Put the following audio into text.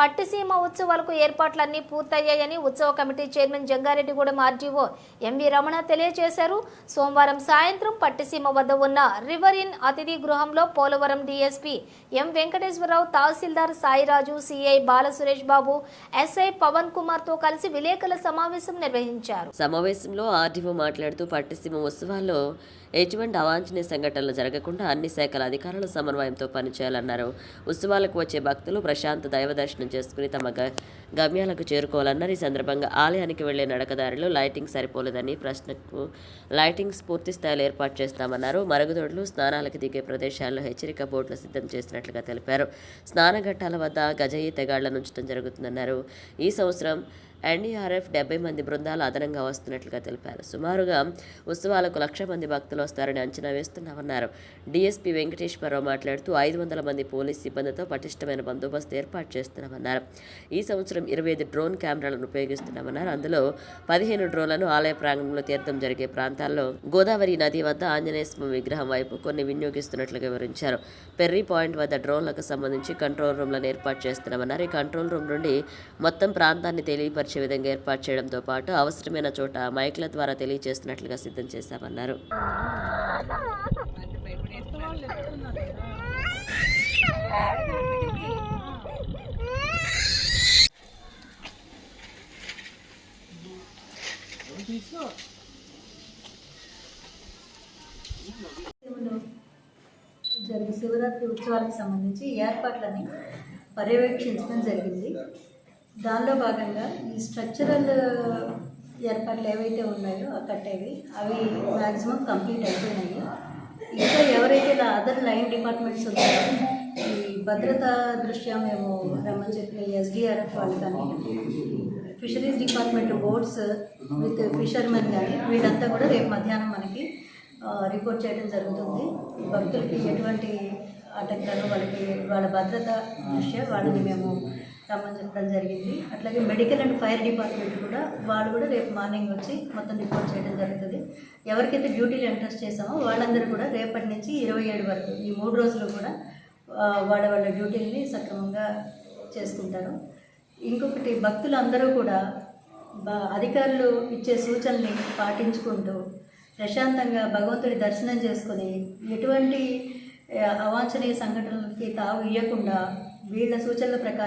పట్టిసీమ ఉత్సవాలకు ఏర్పాట్లన్నీ పూర్తయ్యాయని ఉత్సవ committee chairman Jangareddygudem RDO MV Ramana తెలియజేశారు. సోమవారం సాయంత్రం పట్టిసీమ వద్ద ఉన్న రివర్ ఇన్ అతిథి గృహంలో పోలవరం డీఎస్పీ ఎం వెంకటేశ్వరరావు తహసీల్దార్ సాయిరాజు సిఐ బాలసురేష్ బాబు ఎస్ఐ పవన్ కుమార్తో కలిసి విలేకరుల సమావేశం నిర్వహించారు. సమావేశంలో ఆర్డీఓ మాట్లాడుతూ పట్టిసీమ ఉత్సవాల్లో ఎటువంటి అవాంఛనీయ సంఘటనలు జరగకుండా అన్ని శాఖల అధికారుల సమన్వయంతో పనిచేయాలన్నారు. ఉత్సవాలకు వచ్చే భక్తులు ప్రశాంత దైవ దర్శనం చేసుకుని తమ గ- గమ్యాలకు చేరుకోవాలన్నారు. ఈ సందర్భంగా ఆలయానికి వెళ్ళే నడకదారులు లైటింగ్ సరిపోలేదని ప్రశ్నకు లైటింగ్స్ పూర్తి స్థాయిలో ఏర్పాటు చేస్తామన్నారు. మరుగుదొడ్లు స్నానాలకు దిగే ప్రదేశాల్లో హెచ్చరిక బోర్డులు సిద్ధం చేసినట్లుగా తెలిపారు. స్నానఘట్టాల వద్ద గజయి ఈతగాళ్ళను ఉంచడం జరుగుతుందన్నారు. ఈ సంవత్సరం ఎన్డీఆర్ఎఫ్ డెబ్బై మంది బృందాలు అదనంగా వస్తున్నట్లుగా తెలిపారు. సుమారుగా ఉత్సవాలకు లక్ష మంది భక్తులు వస్తారని అంచనా వేస్తున్నామన్నారు. డీఎస్పీ వెంకటేశ్వరరావు మాట్లాడుతూ ఐదు వందల మంది పోలీస్ సిబ్బందితో పటిష్టమైన బందోబస్తు ఏర్పాటు చేస్తున్నామన్నారు. ఈ సంవత్సరం ఇరవై ఐదు డ్రోన్ కెమెరాలను ఉపయోగిస్తున్నామన్నారు. అందులో పదిహేను డ్రోన్లను ఆలయ ప్రాంగణంలో తీర్థం జరిగే ప్రాంతాల్లో గోదావరి నది వద్ద ఆంజనేయ స్వామి విగ్రహం వైపు కొన్ని వినియోగిస్తున్నట్లుగా వివరించారు. పెర్రీ పాయింట్ వద్ద డ్రోన్లకు సంబంధించి కంట్రోల్ రూమ్లను ఏర్పాటు చేస్తున్నామన్నారు. ఈ కంట్రోల్ రూమ్ నుండి మొత్తం ప్రాంతాన్ని తెలియపరిచి వచ్చే విధంగా ఏర్పాటు చేయడంతో పాటు అవసరమైన చోట మైక్ల ద్వారా తెలియజేస్తున్నట్లుగా సిద్ధం చేశామన్నారు. జరిగే శివరాత్రి ఉత్సవాలకు సంబంధించి ఏర్పాట్లని పర్యవేక్షించడం జరిగింది. దానిలో భాగంగా ఈ స్ట్రక్చరల్ ఏర్పాట్లు ఏవైతే ఉన్నాయో ఆ కట్టేవి అవి మ్యాక్సిమం కంప్లీట్ అయిపోయినాయి. ఇంకా ఎవరైతే అదర్ లైన్ డిపార్ట్మెంట్స్ ఉన్నాయో ఈ భద్రతా దృష్ట్యా మేము రమ్మని చెప్పిన ఎస్డిఆర్ఎఫ్ వాళ్ళు కానీ fisheries department boards with fishermen కానీ వీళ్ళంతా కూడా రేపు మధ్యాహ్నం మనకి రిపోర్ట్ చేయడం జరుగుతుంది. భక్తులకి ఎటువంటి ఆటంకాలు వాళ్ళకి వాళ్ళ భద్రత దృష్ట్యా వాళ్ళని మేము రమ్మని చెప్పడం జరిగింది. అట్లాగే మెడికల్ అండ్ ఫైర్ డిపార్ట్మెంట్ కూడా వాళ్ళు కూడా రేపు మార్నింగ్ వచ్చి మొత్తం రిపోర్ట్ చేయడం జరుగుతుంది. ఎవరికైతే డ్యూటీలు ఇంట్రెస్ట్ చేసామో వాళ్ళందరూ కూడా రేపటి నుంచి ఇరవై ఏడు వరకు ఈ మూడు రోజులు కూడా వాళ్ళ వాళ్ళ డ్యూటీల్ని సక్రమంగా చేసుకుంటారు. ఇంకొకటి భక్తులు అందరూ కూడా బా అధికారులు ఇచ్చే సూచనల్ని పాటించుకుంటూ ప్రశాంతంగా భగవంతుడి దర్శనం చేసుకొని ఎటువంటి అవాంఛనీయ సంఘటనలకి తావు ఇవ్వకుండా వీళ్ళ సూచనల ప్రకారం